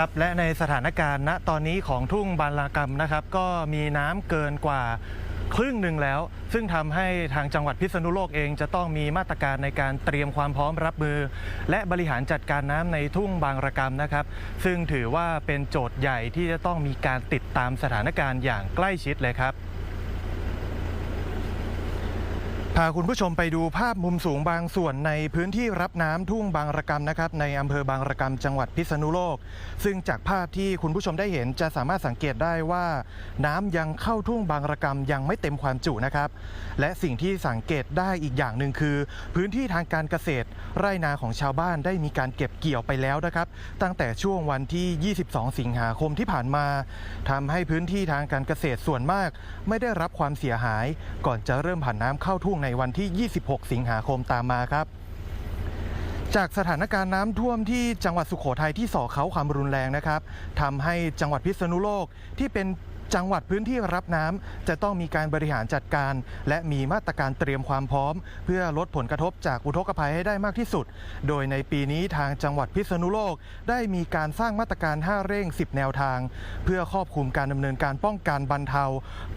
ครับและในสถานการณ์ณตอนนี้ของทุ่งบานลากรรมนะครับ ก็มีน้ำเกินกว่าครึ่งหนึ่งแล้ว ซึ่งทำให้ทางจังหวัดพิษณุโลกเองจะต้องมีมาตรการในการเตรียมความพร้อมรับมือ และบริหารจัดการน้ำในทุ่งบางระกรรมนะครับ ซึ่งถือว่าเป็นโจทย์ใหญ่ที่จะต้องมีการติดตามสถานการณ์อย่างใกล้ชิดเลยครับ พาคุณผู้ชมไปดูภาพมุมสูงบางส่วนในพื้นที่รับน้ำทุ่งบางระกำนะครับในอำเภอบางระกำจังหวัดพิษณุโลก ซึ่งจากภาพที่คุณผู้ชมได้เห็นจะสามารถสังเกตได้ว่า น้ำยังเข้าทุ่งบางระกำยังไม่เต็มความจุนะครับ และสิ่งที่สังเกตได้อีกอย่างหนึ่งคือ พื้นที่ทางการเกษตร ไร่นาของชาวบ้านได้มีการเก็บเกี่ยวไปแล้วนะครับ ตั้งแต่ช่วงวันที่ 22 สิงหาคมที่ผ่านมาทำให้พื้นที่ทางการเกษตรส่วนมาก ไม่ได้รับความเสียหาย ก่อนจะเริ่มผ่านน้ำเข้าทุ่งในวันที่ 26 สิงหาคมตามมาครับ จากสถานการณ์น้ำท่วมที่จังหวัดสุโขทัยที่ส่อเขาความรุนแรงนะครับทำให้จังหวัดพิษณุโลกที่เป็น จังหวัดพื้นที่รับน้ำจะต้องมีการบริหารจัดการ และมีมาตรการเตรียมความพร้อม เพื่อลดผลกระทบจากอุทกภัยให้ได้มากที่สุด โดยในปีนี้ทางจังหวัดพิษณุโลก ได้มีการสร้างมาตรการ 5 เร่ง 10 แนวทาง เพื่อครอบคลุมการดำเนินการป้องกันบรรเทา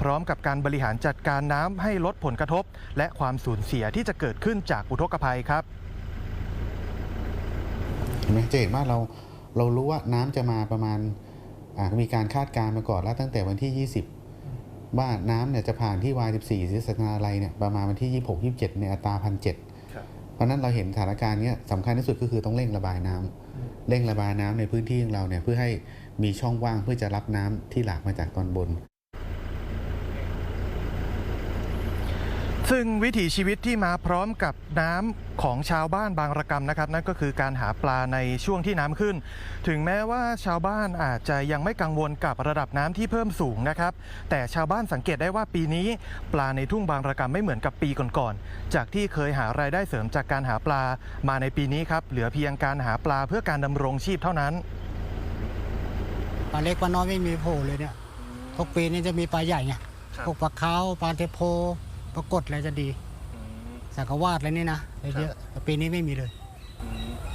พร้อมกับการบริหารจัดการน้ำให้ลดผลกระทบ และความสูญเสียที่จะเกิดขึ้นจากอุทกภัยครับเห็นไหมจะเห็นว่าเราเรารู้ว่าน้ำจะมาประมาณ อ่ามีการคาดการณ์มาก่อนแล้วตั้งแต่วันที่ 20 ว่าน้ำเนี่ยจะผ่านที่ Y14 ศิษนาลัยเนี่ยประมาณวันที่ 26 27 ในอัตราพันเเพราะฉะนั้นเราเห็นสถานการณ์เนี้ยสำคัญที่สุดก็คือต้องเร่งระบายน้ำเร่งระบายน้ำในพื้นที่ของเราเนี่ยเพื่อให้มีช่องว่างเพื่อจะรับน้ำที่หลากมาจากตอนบน ซึ่งวิถีชีวิตที่มาพร้อมกับน้ำของชาวบ้านบางระกรรมนะครับ นั่นก็คือการหาปลาในช่วงที่น้ำขึ้น ถึงแม้ว่าชาวบ้านอาจจะยังไม่กังวลกับระดับน้ำที่เพิ่มสูงนะครับ แต่ชาวบ้านสังเกตได้ว่าปีนี้ ปลาในทุ่งบางระกรรมไม่เหมือนกับปีก่อนๆจากที่เคยหารายได้เสริมจากการหาปลามาในปีนี้ครับเหลือเพียงการหาปลาเพื่อการดำรงชีพเท่านั้นปลาเล็กปลาน้อยไม่มีโผล่เลยเนี่ยทุกปีนี้จะมีปลาใหญ่ไงครับพวกปลาขาวปลาเทโพ ปลากดอะไรจะดี สังกวาดอะไรนี่นะเยอะๆแต่ปีนี้ไม่มีเลย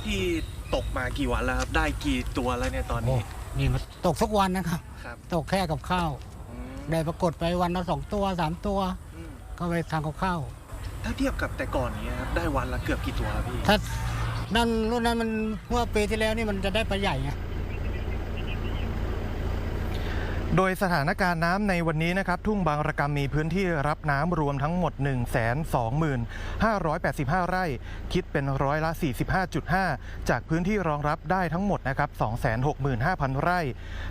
ที่ตกมากี่วันแล้วครับ ได้กี่ตัวแล้วเนี่ยตอนโอ้นี้นี่มันตกทุกวันนะครับครับ ตกแค่กับข้าว ได้ปรากฏไปวันละสองตัวสามตัว ก็ไปทางกับข้าว ถ้าเทียบกับแต่ก่อนนี้ครับได้วันละเกือบกี่ตัวครับพี่ ถ้านั่นรุ่นนั้นมันเมื่อปีที่แล้วนี่มันจะได้ปลาใหญ่ไง โดยสถานการณ์น้ำในวันนี้นะครับ ทุ่งบางระกำมีพื้นที่รับน้ำรวมทั้งหมด 125,585 ไร่ คิดเป็นร้อยละ 45.5 จากพื้นที่รองรับได้ทั้งหมดนะครับ 265,000 ไร่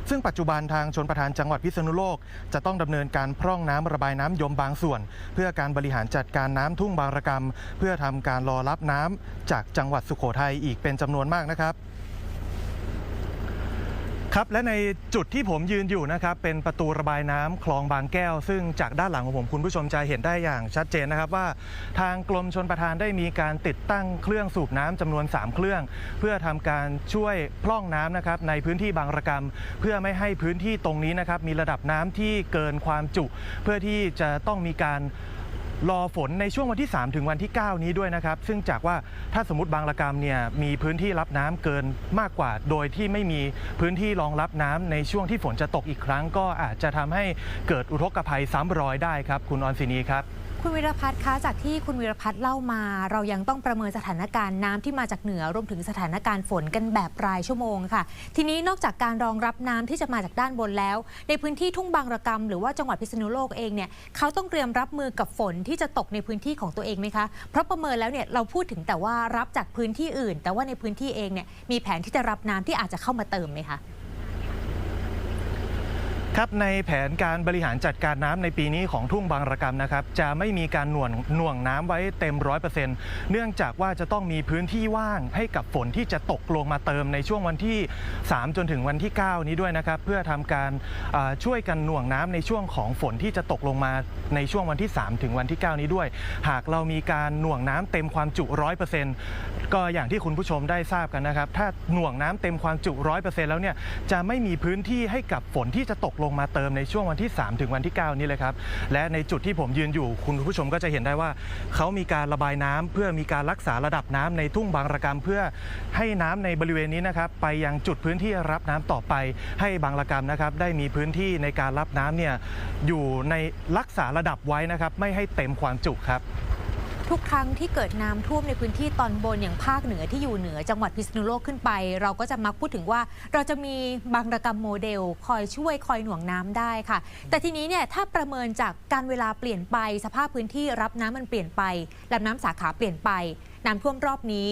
ซึ่งปัจจุบันทางชนประทานจังหวัดพิษณุโลก จะต้องดำเนินการพร่องน้ำระบายน้ำยมบางส่วน เพื่อการบริหารจัดการน้ำทุ่งบางระกำเพื่อทำการรอรับน้ำจากจังหวัดสุโขทัยอีกเป็นจำนวนมากนะครับ ครับและในจุดที่ผมยืนอยู่นะครับเป็นประตูระบายน้ำคลองบางแก้ว ซึ่งจากด้านหลังของผมคุณผู้ชมจะเห็นได้อย่างชัดเจนนะครับว่า ทางกรมชนประทานได้มีการติดตั้งเครื่องสูบน้ำจำนวน 3 เครื่อง เพื่อทำการช่วยพร่องน้ำนะครับในพื้นที่บางระกำเพื่อไม่ให้พื้นที่ตรงนี้นะครับมีระดับน้ำที่เกินความจุ เพื่อที่จะต้องมีการ รอฝนในช่วงวันที่ 3 ถึงวันที่ 9 นี้ด้วยนะครับ ซึ่งจากว่าถ้าสมมติบางระกรรมเนี่ยมีพื้นที่รับน้ำเกินมากกว่า โดยที่ไม่มีพื้นที่รองรับน้ำในช่วงที่ฝนจะตกอีกครั้ง ก็อาจจะทำให้เกิดอุทกภัยซ้ำรอยได้ครับ คุณออนซินีครับ คุณวิรพัฒน์คะจากที่คุณวิรพัฒน์เล่ามา เรายังต้องประเมินสถานการณ์น้ำที่มาจากเหนือรวมถึงสถานการณ์ฝนกันแบบรายชั่วโมงค่ะ ทีนี้นอกจากการรองรับน้ำที่จะมาจากด้านบนแล้ว ในพื้นที่ทุ่งบางระกำหรือว่าจังหวัดพิษณุโลกเองเนี่ยเขาต้องเตรียมรับมือกับฝนที่จะตกในพื้นที่ของตัวเองไหมคะเพราะประเมินแล้วเนี่ยเราพูดถึงแต่ว่ารับจากพื้นที่อื่น แต่ว่าในพื้นที่เองเนี่ยมีแผนที่จะรับน้ำที่อาจจะเข้ามาเติมไหมคะ ครับในแผนการบริหารจัดการน้ำในปีนี้ของทุ่งบางระกำนะครับจะไม่มีการหน่วงหน่วงน้ำไว้เต็มร้อยเปอร์เซ็นต์เนื่องจากว่าจะต้องมีพื้นที่ว่างให้กับฝนที่จะตกลงมาเติมในช่วงวันที่ 3 จนถึงวันที่ 9 นี้ด้วยนะครับเพื่อทำการช่วยกันหน่วงน้ำในช่วงของฝนที่จะตกลงมาในช่วงวันที่ 3 ถึงวันที่ 9 นี้ด้วย หากเรามีการหน่วงน้ำเต็มความจุ100%ก็อย่างที่คุณผู้ชมได้ทราบกันนะครับถ้าหน่วงน้ำเต็มความจุ100%แล้วเนี่ยจะไม่มีพื้นที่ให้กับฝนที่จะตกลงงมาเติมในช่วงวันที่ 3 ถึงวันที่ 9 นี้เลยครับ และในจุดที่ผมยืนอยู่ คุณผู้ชมก็จะเห็นได้ว่า เขามีการระบายน้ำเพื่อมีการรักษาระดับน้ำในทุ่งบางระกำเพื่อให้น้ำในบริเวณนี้นะครับไปยังจุดพื้นที่รับน้ำต่อไป ให้บางระกำนะครับได้มีพื้นที่ในการรับน้ำเนี่ยอยู่ในรักษาระดับไว้นะครับไม่ให้เต็มความจุครับ ทุกครั้งที่เกิดน้ำท่วมในพื้นที่ตอนบนอย่างภาคเหนือที่อยู่เหนือจังหวัดพิษณุโลกขึ้นไป เราก็จะมักพูดถึงว่า เราจะมีบางระกรรมโมเดล คอยช่วยคอยหน่วงน้ำได้ค่ะ แต่ทีนี้เนี่ยถ้าประเมินจากการเวลาเปลี่ยนไป สภาพพื้นที่รับน้ำมันเปลี่ยนไปลำน้ำสาขาเปลี่ยนไป น้ำท่วมรอบนี้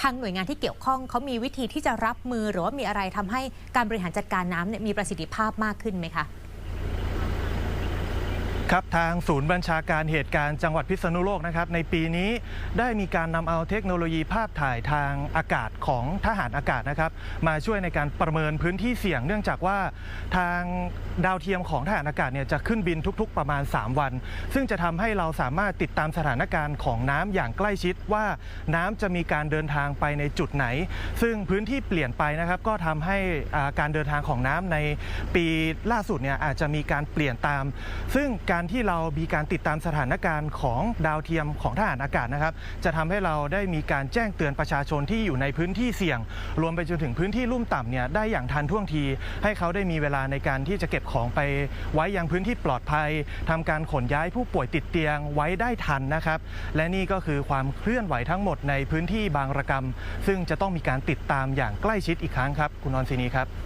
ทางหน่วยงานที่เกี่ยวข้องเขามีวิธีที่จะรับมือหรือว่ามีอะไรทำให้การบริหารจัดการน้ำเนี่ยมีประสิทธิภาพมากขึ้นไหมคะ ครับทางศูนย์บัญชาการเหตุการณ์จังหวัดพิษณุโลกนะครับในปีนี้ได้มีการนำเอาเทคโนโลยีภาพถ่ายทางอากาศของทหารอากาศนะครับ มาช่วยในการประเมินพื้นที่เสี่ยง เนื่องจากว่าทางดาวเทียมของทหารอากาศเนี่ยจะขึ้นบินทุกๆ ประมาณ 3 วัน ซึ่งจะทำให้เราสามารถติดตามสถานการณ์ของน้ำอย่างใกล้ชิดว่าน้ำจะมีการเดินทางไปในจุดไหน ซึ่งพื้นที่เปลี่ยนไปนะครับก็ทำให้อ่าการเดินทางของน้ำในปีล่าสุดเนี่ยอาจจะมีการเปลี่ยนตาม ซึ่งการการที่เรามีการติดตามสถานการณ์ของดาวเทียมของทหารอากาศนะครับ จะทำให้เราได้มีการแจ้งเตือนประชาชนที่อยู่ในพื้นที่เสี่ยง รวมไปจนถึงพื้นที่ลุ่มต่ำเนี่ยได้อย่างทันท่วงที ให้เขาได้มีเวลาในการที่จะเก็บของไปไว้ยังพื้นที่ปลอดภัยทำการขนย้ายผู้ป่วยติดเตียงไว้ได้ทันนะครับ และนี่ก็คือความเคลื่อนไหวทั้งหมดในพื้นที่บางระกรรม ซึ่งจะต้องมีการติดตามอย่างใกล้ชิดอีกครั้งครับ คุณนนซีนีครับ